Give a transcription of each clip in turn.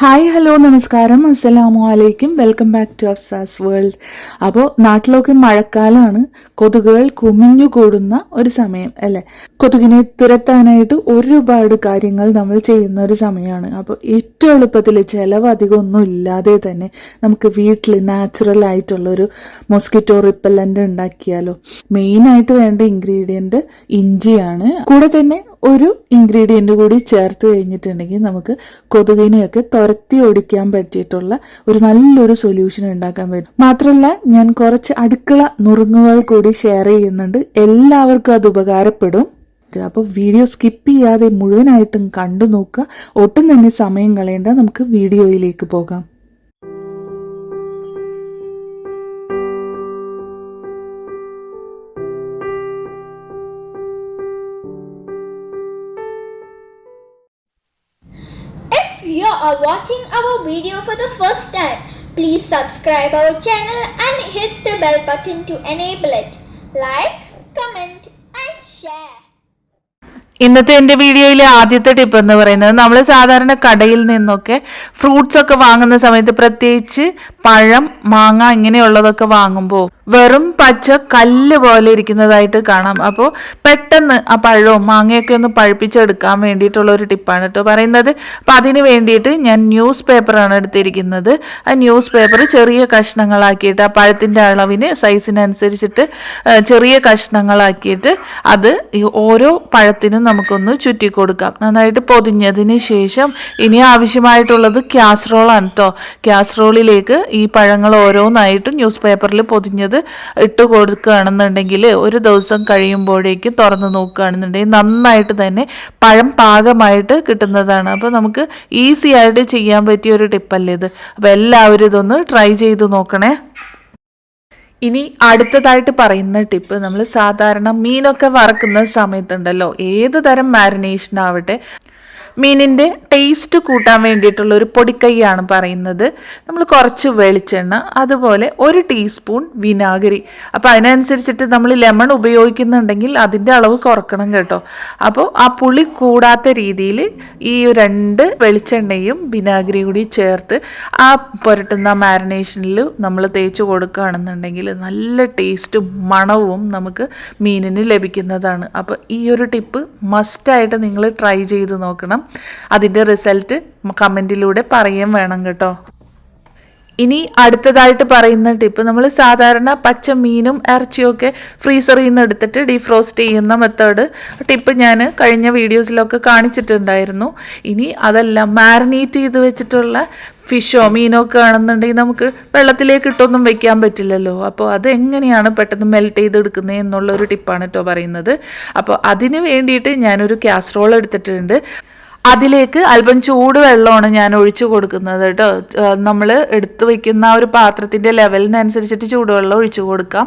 Hi hello നമസ്കാരം. അസ്സലാമു അലൈക്കും. Welcome back to Afsas world അപ്പോൾ നാട്ടിലൊക്കെ മഴക്കാലമാണ് കൊതുകുകൾ കുമിഞ്ഞു കൂടുന്ന ഒരു സമയം അല്ലേ? കൊതുകിനെ തുരത്താനായിട്ട് ഒരുപാട് കാര്യങ്ങൾ നമ്മൾ ചെയ്യുന്ന ഒരു സമയമാണ്. അപ്പോൾ ഏറ്റവും എളുപ്പത്തിൽ ചിലവ് അധികം ഒന്നും ഇല്ലാതെ തന്നെ നമുക്ക് വീട്ടിൽ നാച്ചുറൽ ആയിട്ടുള്ളൊരു മൊസ്കിറ്റോ റിപ്പല്ലന്റ് ഉണ്ടാക്കിയാലോ. മെയിനായിട്ട് വേണ്ട ഇൻഗ്രീഡിയന്റ് ഇഞ്ചിയാണ്. കൂടെ തന്നെ ഒരു ഇൻഗ്രീഡിയന്റ് കൂടി ചേർത്ത് കഴിഞ്ഞിട്ടുണ്ടെങ്കിൽ നമുക്ക് കൊതുകിനെയൊക്കെ തുരത്തി ഓടിക്കാൻ പറ്റിയിട്ടുള്ള ഒരു നല്ലൊരു സൊല്യൂഷൻ ഉണ്ടാക്കാൻ പറ്റും. മാത്രമല്ല ഞാൻ കുറച്ച് അടുക്കള നുറുങ്ങുകൾ കൂടി ഷെയർ ചെയ്യുന്നുണ്ട്. എല്ലാവർക്കും അത് ഉപകാരപ്പെടും. അപ്പോൾ വീഡിയോ സ്കിപ്പ് ചെയ്യാതെ മുഴുവനായിട്ടും കണ്ടു നോക്കുക ഒട്ടും തന്നെ സമയം കളയേണ്ട. നമുക്ക് വീഡിയോയിലേക്ക് പോകാം. You are watching our video for the first time, please subscribe our channel and hit the bell button to enable it. Like, comment and share. ഇന്നത്തെ എന്റെ വീഡിയോയിലെ ആദ്യത്തെ ടിപ്പ് എന്ന് പറയുന്നത് നമ്മൾ സാധാരണ കടയിൽ നിന്നൊക്കെ ഫ്രൂട്ട്സ് ഒക്കെ വാങ്ങുന്ന സമയത്ത് പ്രത്യേകിച്ച് പഴം മാങ്ങ ഇങ്ങനെയുള്ളതൊക്കെ വാങ്ങുമ്പോൾ വെറും പച്ച കല്ല് പോലെ ഇരിക്കുന്നതായിട്ട് കാണാം. അപ്പോൾ പെട്ടെന്ന് ആ പഴവും മാങ്ങയൊക്കെ ഒന്ന് പഴുപ്പിച്ചെടുക്കാൻ വേണ്ടിയിട്ടുള്ള ഒരു ടിപ്പാണ് കേട്ടോ പറയുന്നത്. അപ്പം അതിന് വേണ്ടിയിട്ട് ഞാൻ ന്യൂസ് പേപ്പറാണ് എടുത്തിരിക്കുന്നത്. ആ ന്യൂസ് പേപ്പർ ചെറിയ കഷ്ണങ്ങളാക്കിയിട്ട് ആ പഴത്തിന്റെ അളവിന് സൈസിനനുസരിച്ചിട്ട് ചെറിയ കഷ്ണങ്ങളാക്കിയിട്ട് അത് ഓരോ പഴത്തിനും നമുക്കൊന്ന് ചുറ്റി കൊടുക്കാം. നന്നായിട്ട് പൊതിഞ്ഞതിന് ശേഷം ഇനി ആവശ്യമായിട്ടുള്ളത് ക്യാസ്റോളാണ് കേട്ടോ ക്യാസ്റോളിലേക്ക് പഴങ്ങൾ ഓരോന്നായിട്ട് ന്യൂസ് പേപ്പറിൽ പൊതിഞ്ഞത് ഇട്ട് കൊടുക്കുകയാണെന്നുണ്ടെങ്കിൽ ഒരു ദിവസം കഴിയുമ്പോഴേക്കും തുറന്ന് നോക്കുകയാണെന്നുണ്ടെങ്കിൽ നന്നായിട്ട് തന്നെ പഴം പാകമായിട്ട് കിട്ടുന്നതാണ്. അപ്പോൾ നമുക്ക് ഈസി ആയിട്ട് ചെയ്യാൻ പറ്റിയ ഒരു ടിപ്പല്ലേ ഇത്? അപ്പോൾ എല്ലാവരും ഇതൊന്ന് ട്രൈ ചെയ്ത് നോക്കണേ. ഇനി അടുത്തതായിട്ട് പറയുന്ന ടിപ്പ് നമ്മൾ സാധാരണ മീനൊക്കെ വറക്കുന്ന സമയത്തുണ്ടല്ലോ ഏത് തരം മാരിനേഷൻ ആവട്ടെ മീനിന്റെ ടേസ്റ്റ് കൂട്ടാൻ വേണ്ടിയിട്ടുള്ള ഒരു പൊടിക്കൈയാണ് പറയുന്നത്. നമ്മൾ കുറച്ച് വെളിച്ചെണ്ണ അതുപോലെ ഒരു ടീസ്പൂൺ വിനാഗിരി. അപ്പോൾ അതിനനുസരിച്ചിട്ട് നമ്മൾ ലെമൺ ഉപയോഗിക്കുന്നുണ്ടെങ്കിൽ അതിന്റെ അളവ് കുറക്കണം കേട്ടോ. അപ്പോൾ ആ പുളി കൂടാത്ത രീതിയിൽ ഈ രണ്ട് വെളിച്ചെണ്ണയും വിനാഗിരി കൂടി ചേർത്ത് ആ പുരട്ടുന്ന മാരിനേഷനിൽ നമ്മൾ തേച്ച് കൊടുക്കുകയാണെന്നുണ്ടെങ്കിൽ നല്ല ടേസ്റ്റും മണവും നമുക്ക് മീനിന് ലഭിക്കുന്നതാണ്. അപ്പോൾ ഈ ഒരു ടിപ്പ് മസ്റ്റായിട്ട് നിങ്ങൾ ട്രൈ ചെയ്ത് നോക്കണം. അതിന്റെ റിസൾട്ട് കമന്റിലൂടെ പറയുകയും വേണം കേട്ടോ. ഇനി അടുത്തതായിട്ട് പറയുന്ന ടിപ്പ് നമ്മൾ സാധാരണ പച്ച മീനും ഇറച്ചിയൊക്കെ ഫ്രീസറിൽ നിന്ന് എടുത്തിട്ട് ഡീഫ്രോസ്റ്റ് ചെയ്യുന്ന മെത്തേഡ് ടിപ്പ് ഞാൻ കഴിഞ്ഞ വീഡിയോസിലൊക്കെ കാണിച്ചിട്ടുണ്ടായിരുന്നു. ഇനി അതല്ല മാരിനേറ്റ് ചെയ്ത് വെച്ചിട്ടുള്ള ഫിഷോ മീനോ ഒക്കെ ആണെന്നുണ്ടെങ്കിൽ നമുക്ക് വെള്ളത്തിലേക്ക് ഇട്ടൊന്നും വെക്കാൻ പറ്റില്ലല്ലോ. അപ്പോൾ അത് എങ്ങനെയാണ് പെട്ടെന്ന് മെൽറ്റ് ചെയ്തെടുക്കുന്നത് എന്നുള്ള ഒരു ടിപ്പാണ് കേട്ടോ പറയുന്നത്. അപ്പോൾ അതിന് വേണ്ടിയിട്ട് ഞാനൊരു കാസറോൾ എടുത്തിട്ടുണ്ട്. അതിലേക്ക് അല്പം ചൂടുവെള്ളമാണ് ഞാൻ ഒഴിച്ചു കൊടുക്കുന്നത് കേട്ടോ. നമ്മൾ എടുത്തു വയ്ക്കുന്ന ഒരു പാത്രത്തിന്റെ ലെവലിനനുസരിച്ചിട്ട് ചൂടുവെള്ളം ഒഴിച്ചു കൊടുക്കാം.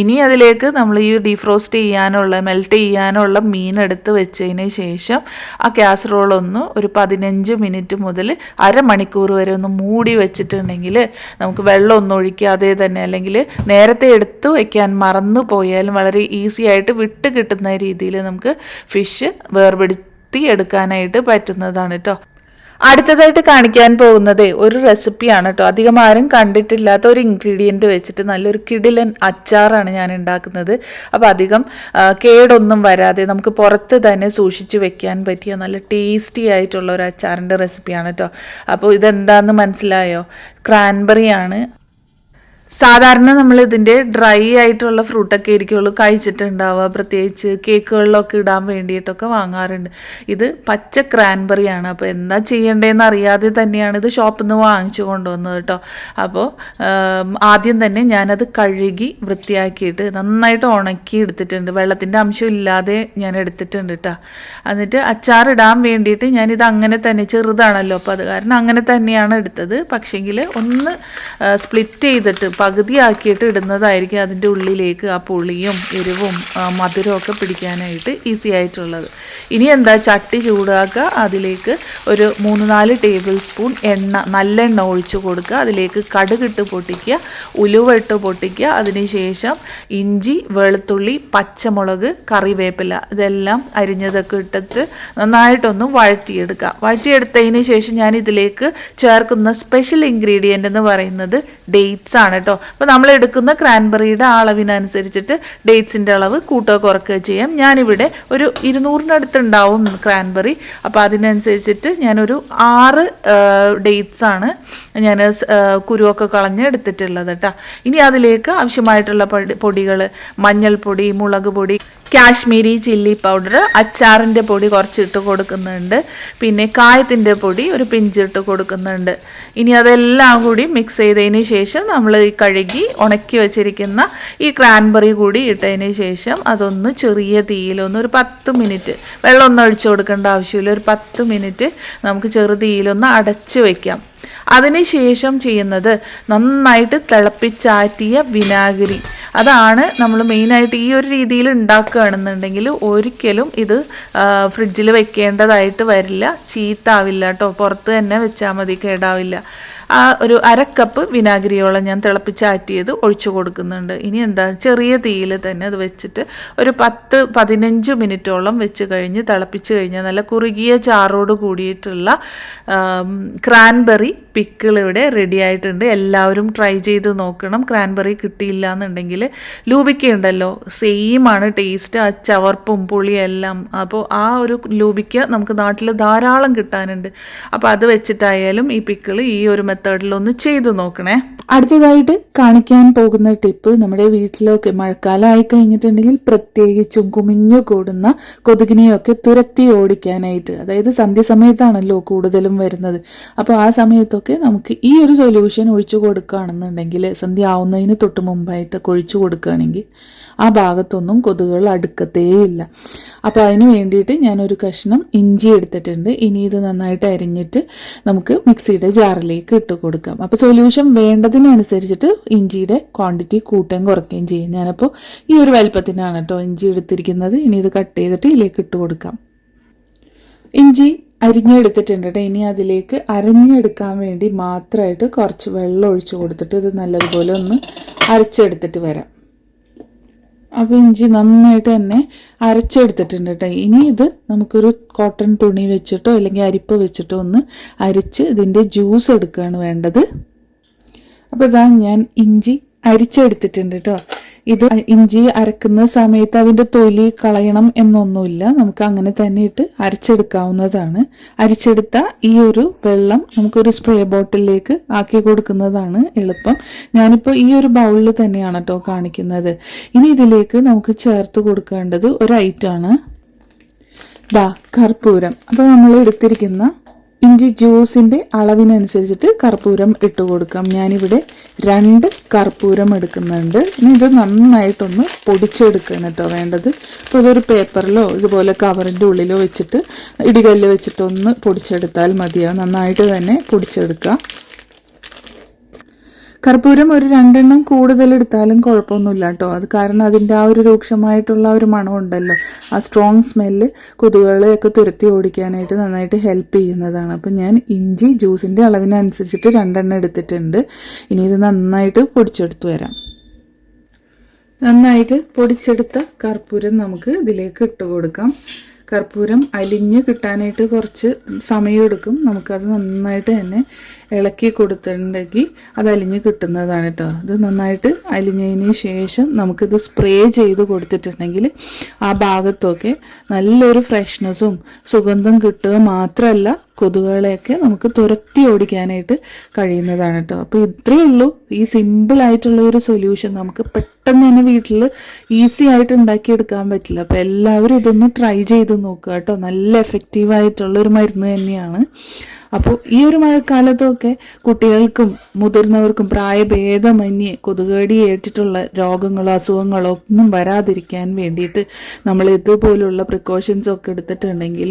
ഇനി അതിലേക്ക് നമ്മൾ ഈ ഡീഫ്രോസ്റ്റ് ചെയ്യാനുള്ള മെൽറ്റ് ചെയ്യാനുള്ള മീൻ എടുത്ത് വെച്ചതിന് ശേഷം ആ കാസറോൾ ഒന്ന് ഒരു പതിനഞ്ച് മിനിറ്റ് മുതൽ അരമണിക്കൂർ വരെ ഒന്ന് മൂടി വെച്ചിട്ടുണ്ടെങ്കിൽ നമുക്ക് വെള്ളം ഒന്നും ഒഴിക്കാതെ തന്നെ അല്ലെങ്കിൽ നേരത്തെ എടുത്ത് വയ്ക്കാൻ മറന്നു പോയാലും വളരെ ഈസി ആയിട്ട് വിട്ട് കിട്ടുന്ന രീതിയിൽ നമുക്ക് ഫിഷ് വേർപെടുത്തി എടുക്കാനായിട്ട് പറ്റുന്നതാണ് കേട്ടോ അടുത്തതായിട്ട് കാണിക്കാൻ പോകുന്നത് ഒരു റെസിപ്പിയാണ് കേട്ടോ അധികം ആരും കണ്ടിട്ടില്ലാത്ത ഒരു ഇൻഗ്രീഡിയന്റ് വെച്ചിട്ട് നല്ലൊരു കിടിലൻ അച്ചാറാണ് ഞാൻ ഉണ്ടാക്കുന്നത്. അപ്പോൾ അധികം കേടൊന്നും വരാതെ നമുക്ക് പുറത്ത് തന്നെ സൂക്ഷിച്ച് വെക്കാൻ പറ്റിയ നല്ല ടേസ്റ്റി ആയിട്ടുള്ള ഒരു അച്ചാറിന്റെ റെസിപ്പിയാണ് കേട്ടോ അപ്പോൾ ഇതെന്താണെന്ന് മനസ്സിലായോ? ക്രാൻബറി ആണ്. സാധാരണ നമ്മൾ ഇതിന്റെ ഡ്രൈ ആയിട്ടുള്ള ഫ്രൂട്ടൊക്കെ ആയിരിക്കുള്ളൂ കഴിച്ചിട്ടുണ്ടാവുക. പ്രത്യേകിച്ച് കേക്കുകളിലൊക്കെ ഇടാൻ വേണ്ടിയിട്ടൊക്കെ വാങ്ങാറുണ്ട്. ഇത് പച്ച ക്രാൻബെറി ആണ്. അപ്പോൾ എന്താ ചെയ്യേണ്ടതെന്ന് അറിയാതെ തന്നെയാണ് ഇത് ഷോപ്പിൽ നിന്ന് വാങ്ങിച്ചു കൊണ്ടുവന്നത് കേട്ടോ. അപ്പോൾ ആദ്യം തന്നെ ഞാനത് കഴുകി വൃത്തിയാക്കിയിട്ട് നന്നായിട്ട് ഉണക്കി എടുത്തിട്ടുണ്ട്. വെള്ളത്തിന്റെ അംശം ഇല്ലാതെ ഞാൻ എടുത്തിട്ടുണ്ട് കേട്ടോ. എന്നിട്ട് അച്ചാറിടാൻ വേണ്ടിയിട്ട് ഞാനിത് അങ്ങനെ തന്നെ ചെറുതാണല്ലോ. അപ്പോൾ അത് കാരണം അങ്ങനെ തന്നെയാണ് എടുത്തത്. പക്ഷേങ്കിൽ ഒന്ന് സ്പ്ലിറ്റ് ചെയ്തിട്ട് പകുതിയാക്കിയിട്ട് ഇടുന്നതായിരിക്കും അതിന്റെ ഉള്ളിലേക്ക് ആ പുളിയും എരിവും മധുരവും ഒക്കെ പിടിക്കാനായിട്ട് ഈസി ആയിട്ടുള്ളത്. ഇനി എന്താ ചട്ടി ചൂടാക്കുക അതിലേക്ക് ഒരു മൂന്ന് നാല് ടേബിൾ സ്പൂൺ എണ്ണ നല്ലെണ്ണ ഒഴിച്ചു കൊടുക്കുക അതിലേക്ക് കടുകിട്ട് പൊട്ടിക്കുക ഉലുവ ഇട്ട് പൊട്ടിക്കുക അതിനുശേഷം ഇഞ്ചി വെളുത്തുള്ളി പച്ചമുളക് കറിവേപ്പില ഇതെല്ലാം അരിഞ്ഞതൊക്കെ ഇട്ടിട്ട് നന്നായിട്ടൊന്ന് വഴറ്റിയെടുക്കുക. വഴറ്റിയെടുത്തതിന് ശേഷം ഞാൻ ഇതിലേക്ക് ചേർക്കുന്ന സ്പെഷ്യൽ ഇൻഗ്രീഡിയന്റ് എന്ന് പറയുന്നത് ഡേറ്റ്സ് ആണ് അപ്പോൾ നമ്മൾ എടുക്കുന്ന ക്രാൻബെറിയുടെ അളവിനനുസരിച്ചിട്ട് ഡേറ്റ്സിന്റെ അളവ് കൂട്ടുക കുറക്കുക ചെയ്യാം. ഞാനിവിടെ ഒരു ഇരുന്നൂറിനടുത്തുണ്ടാവും ക്രാൻബെറി അപ്പോൾ അതിനനുസരിച്ചിട്ട് ഞാനൊരു ആറ് ഡേറ്റ്സ് ആണ് ഞാൻ കുരുവൊക്കെ കളഞ്ഞ് എടുത്തിട്ടുള്ളത് കേട്ടോ. ഇനി അതിലേക്ക് ആവശ്യമായിട്ടുള്ള പൊടികൾ മഞ്ഞൾപ്പൊടി മുളക് പൊടി കാശ്മീരി ചില്ലി പൗഡർ അച്ചാറിന്റെ പൊടി കുറച്ചിട്ട് കൊടുക്കുന്നുണ്ട്. പിന്നെ കായത്തിന്റെ പൊടി ഒരു പിഞ്ചിട്ട് കൊടുക്കുന്നുണ്ട്. ഇനി അതെല്ലാം കൂടി മിക്സ് ചെയ്തതിന് ശേഷം നമ്മൾ ഈ കഴുകി ഉണക്കി വെച്ചിരിക്കുന്ന ഈ ക്രാൻബറി കൂടി ഇട്ടതിന് ശേഷം അതൊന്ന് ചെറിയ തീയിലൊന്ന് ഒരു പത്ത് മിനിറ്റ് വെള്ളമൊന്നും ഒഴിച്ചു കൊടുക്കേണ്ട ആവശ്യമില്ല. ഒരു പത്ത് മിനിറ്റ് നമുക്ക് ചെറു തീയിലൊന്ന് അടച്ച് വയ്ക്കാം അതിനുശേഷം ചെയ്യുന്നത് നന്നായിട്ട് തിളപ്പിച്ചാറ്റിയ വിനാഗിരി. അതാണ് നമ്മൾ മെയിനായിട്ട് ഈ ഒരു രീതിയിൽ ഉണ്ടാക്കുകയാണെന്നുണ്ടെങ്കിൽ ഒരിക്കലും ഇത് ഫ്രിഡ്ജിൽ വെക്കേണ്ടതായിട്ട് വരില്ല. ചീത്താവില്ല കേട്ടോ പുറത്ത് തന്നെ വെച്ചാൽ മതി കേടാവില്ല. ആ ഒരു അരക്കപ്പ് വിനാഗിരിയോളം ഞാൻ തിളപ്പിച്ചാറ്റിയത് ഒഴിച്ചു കൊടുക്കുന്നുണ്ട്. ഇനി എന്താ ചെറിയ തീയിൽ തന്നെ അത് വെച്ചിട്ട് ഒരു പത്ത് പതിനഞ്ച് മിനിറ്റോളം വെച്ച് കഴിഞ്ഞ് തിളപ്പിച്ച് കഴിഞ്ഞാൽ നല്ല കുറുകിയ ചാറോട് കൂടിയിട്ടുള്ള ക്രാൻബെറി പിക്കിൾ ഇവിടെ റെഡി ആയിട്ടുണ്ട്. എല്ലാവരും ട്രൈ ചെയ്ത് നോക്കണം. ക്രാൻബെറി കിട്ടിയില്ല എന്നുണ്ടെങ്കിൽ ലൂബിക്ക ഉണ്ടല്ലോ സെയിം ആണ് ടേസ്റ്റ് ആ ചവർപ്പും പുളിയും എല്ലാം അപ്പോൾ ആ ഒരു ലൂബിക്ക നമുക്ക് നാട്ടിൽ ധാരാളം കിട്ടാനുണ്ട്. അപ്പോൾ അത് വെച്ചിട്ടായാലും ഈ പിക്കിൾ ഈ ഒരു മെത്തേഡിൽ ഒന്ന് ചെയ്ത് നോക്കണേ. അടുത്തതായിട്ട് കാണിക്കാൻ പോകുന്ന ടിപ്പ് നമ്മുടെ വീട്ടിലൊക്കെ മഴക്കാലമായി കഴിഞ്ഞിട്ടുണ്ടെങ്കിൽ പ്രത്യേകിച്ചും കുമിഞ്ഞു കൂടുന്ന കൊതുകിനെയൊക്കെ തുരത്തി ഓടിക്കാനായിട്ട്. അതായത് സന്ധ്യ സന്ധ്യസമയത്താണല്ലോ കൂടുതലും വരുന്നത്. അപ്പോൾ ആ സമയത്തൊക്കെ നമുക്ക് ഈ ഒരു സൊല്യൂഷൻ ഒഴിച്ചു കൊടുക്കുകയാണെന്നുണ്ടെങ്കിൽ സന്ധ്യ ആവുന്നതിന് തൊട്ട് മുമ്പായിട്ട് ഒഴിച്ചു കൊടുക്കുകയാണെങ്കിൽ ആ ഭാഗത്തൊന്നും കൊതുകുകൾ അടുക്കത്തേയില്ല. അപ്പോൾ അതിന് വേണ്ടിയിട്ട് ഞാനൊരു കഷ്ണം ഇഞ്ചി എടുത്തിട്ടുണ്ട്. ഇനി ഇത് നന്നായിട്ട് അരിഞ്ഞിട്ട് നമുക്ക് മിക്സിയുടെ ജാറിലേക്ക് ഇട്ട് കൊടുക്കാം. അപ്പോൾ സൊല്യൂഷൻ വേണ്ടതിനനുസരിച്ചിട്ട് ഇഞ്ചിയുടെ ക്വാണ്ടിറ്റി കൂട്ടുകയും കുറയ്ക്കുകയും ചെയ്യും. ഞാനപ്പോൾ ഈ ഒരു വലുപ്പത്തിനാണ് കേട്ടോ ഇഞ്ചി എടുത്തിരിക്കുന്നത്. ഇനി ഇത് കട്ട് ചെയ്തിട്ട് ഇതിലേക്ക് ഇട്ട് കൊടുക്കാം. ഇഞ്ചി അരിഞ്ഞെടുത്തിട്ടുണ്ട്. ഇനി അതിലേക്ക് അരഞ്ഞെടുക്കാൻ വേണ്ടി മാത്രമായിട്ട് കുറച്ച് വെള്ളം ഒഴിച്ചു കൊടുത്തിട്ട് ഇത് നല്ലതുപോലെ ഒന്ന് അരച്ചെടുത്തിട്ട് വരാം. അപ്പോൾ ഇഞ്ചി നന്നായിട്ട് തന്നെ അരച്ചെടുത്തിട്ടുണ്ട് കേട്ടോ. ഇനി ഇത് നമുക്കൊരു കോട്ടൺ തുണി വെച്ചിട്ടോ അല്ലെങ്കിൽ അരിപ്പ് വെച്ചിട്ടോ ഒന്ന് അരിച്ച് ഇതിന്റെ ജ്യൂസ് എടുക്കുകയാണ് വേണ്ടത്. അപ്പോൾ ഇതാ ഞാൻ ഇഞ്ചി അരിച്ചെടുത്തിട്ടുണ്ട് കേട്ടോ. ഇത് ഇഞ്ചി അരക്കുന്ന സമയത്ത് അതിന്റെ തൊലി കളയണം എന്നൊന്നുമില്ല. നമുക്ക് അങ്ങനെ തന്നെ ഇട്ട് അരച്ചെടുക്കാവുന്നതാണ്. അരിച്ചെടുത്ത ഈ ഒരു വെള്ളം നമുക്കൊരു സ്പ്രേ ബോട്ടിലേക്ക് ആക്കി കൊടുക്കുന്നതാണ് എളുപ്പം. ഞാനിപ്പോൾ ഈ ഒരു ബൗളിൽ തന്നെയാണ് കേട്ടോ കാണിക്കുന്നത്. ഇനി ഇതിലേക്ക് നമുക്ക് ചേർത്ത് കൊടുക്കേണ്ടത് ഒരു ഐറ്റമാണ് ദാ കർപ്പൂരം. അപ്പോൾ നമ്മൾ എടുത്തിരിക്കുന്ന ഇഞ്ചി ജ്യൂസിന്റെ അളവിനനുസരിച്ചിട്ട് കർപ്പൂരം ഇട്ട് കൊടുക്കാം. ഞാനിവിടെ രണ്ട് കർപ്പൂരം എടുക്കുന്നുണ്ട്. ഇനി ഇത് നന്നായിട്ടൊന്ന് പൊടിച്ചെടുക്കണം കേട്ടോ വേണ്ടത്. ഇപ്പോൾ ഇതൊരു പേപ്പറിലോ ഇതുപോലെ കവറിന്റെ ഉള്ളിലോ വെച്ചിട്ട് ഇടികല്ല് വെച്ചിട്ടൊന്ന് പൊടിച്ചെടുത്താൽ മതിയാവും നന്നായിട്ട് തന്നെ പൊടിച്ചെടുക്കുക കർപ്പൂരം ഒരു രണ്ടെണ്ണം കൂടുതൽ എടുത്താലും കുഴപ്പമൊന്നുമില്ല കേട്ടോ അത് കാരണം അതിന്റെ ആ ഒരു രൂക്ഷമായിട്ടുള്ള ഒരു മണം ഉണ്ടല്ലോ ആ സ്ട്രോങ് സ്മെല്ല് കൊതുകുകളെയൊക്കെ തുരത്തി ഓടിക്കാനായിട്ട് നന്നായിട്ട് ഹെൽപ്പ് ചെയ്യുന്നതാണ്. അപ്പം ഞാൻ ഇഞ്ചി ജ്യൂസിന്റെ അളവിനനുസരിച്ചിട്ട് രണ്ടെണ്ണം എടുത്തിട്ടുണ്ട്. ഇനി ഇത് നന്നായിട്ട് പൊടിച്ചെടുത്ത് വരാം. നന്നായിട്ട് പൊടിച്ചെടുത്ത കർപ്പൂരം നമുക്ക് ഇതിലേക്ക് ഇട്ട് കൊടുക്കാം. കർപ്പൂരം അലിഞ്ഞ് കിട്ടാനായിട്ട് കുറച്ച് സമയമെടുക്കും നമുക്കത് നന്നായിട്ട് തന്നെ ഇളക്കി കൊടുത്തിട്ടുണ്ടെങ്കിൽ അത് അലിഞ്ഞ് കിട്ടുന്നതാണ് കേട്ടോ ഇത് നന്നായിട്ട് അലിഞ്ഞതിന് ശേഷം നമുക്കിത് സ്പ്രേ ചെയ്ത് കൊടുത്തിട്ടുണ്ടെങ്കിൽ ആ ഭാഗത്തൊക്കെ നല്ലൊരു ഫ്രഷ്നെസ്സും സുഗന്ധം കിട്ടുക മാത്രമല്ല കൊതുകുകളെയൊക്കെ നമുക്ക് തുരത്തി ഓടിക്കാനായിട്ട് കഴിയുന്നതാണ് കേട്ടോ അപ്പോൾ ഇത്രയേ ഉള്ളൂ. ഈ സിമ്പിളായിട്ടുള്ള ഒരു സൊല്യൂഷൻ നമുക്ക് പെട്ടെന്ന് തന്നെ വീട്ടിൽ ഈസി ആയിട്ട് ഉണ്ടാക്കിയെടുക്കാൻ പറ്റില്ല. അപ്പോൾ എല്ലാവരും ഇതൊന്ന് ട്രൈ ചെയ്ത് നോക്കുക കേട്ടോ നല്ല എഫക്റ്റീവ് ആയിട്ടുള്ള ഒരു മരുന്ന് തന്നെയാണ്. അപ്പോൾ ഈ ഒരു മഴക്കാലത്തൊക്കെ കുട്ടികൾക്കും മുതിർന്നവർക്കും പ്രായഭേദമന്യേ കൊതുകടി ഏറ്റിട്ടുള്ള രോഗങ്ങളോ അസുഖങ്ങളോ ഒന്നും വരാതിരിക്കാൻ വേണ്ടിയിട്ട് നമ്മൾ ഇതുപോലുള്ള പ്രിക്കോഷൻസ് ഒക്കെ എടുത്തിട്ടുണ്ടെങ്കിൽ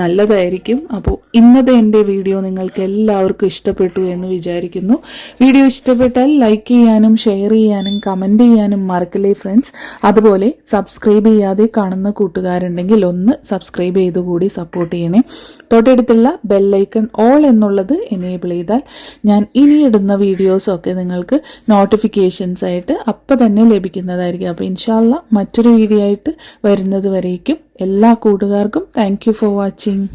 നല്ലതായിരിക്കും. അപ്പോൾ ഇന്നത്തെ എന്റെ വീഡിയോ നിങ്ങൾക്ക് എല്ലാവർക്കും ഇഷ്ടപ്പെട്ടു എന്ന് വിചാരിക്കുന്നു. വീഡിയോ ഇഷ്ടപ്പെട്ടാൽ ലൈക്ക് ചെയ്യാനും ഷെയർ ചെയ്യാനും കമന്റ് ചെയ്യാനും മറക്കല്ലേ ഫ്രണ്ട്സ് അതുപോലെ സബ്സ്ക്രൈബ് ചെയ്യാതെ കാണുന്ന കൂട്ടുകാരുണ്ടെങ്കിൽ ഒന്ന് സബ്സ്ക്രൈബ് ചെയ്തുകൂടി സപ്പോർട്ട് ചെയ്യണേ. തൊട്ടടുത്തുള്ള ബെല്ലൈക്കൺ ഓൾ എന്നുള്ളത് എനേബിൾ ചെയ്താൽ ഞാൻ ഇനി ഇനിയിടുന്ന വീഡിയോസൊക്കെ നിങ്ങൾക്ക് നോട്ടിഫിക്കേഷൻസ് ആയിട്ട് അപ്പം തന്നെ ലഭിക്കുന്നതായിരിക്കും. അപ്പോൾ ഇൻഷാല്ല മറ്റൊരു വീഡിയോ ആയിട്ട് വരുന്നത് വരേക്കും എല്ലാ കൂട്ടുകാർക്കും താങ്ക് ഫോർ വാച്ചിങ്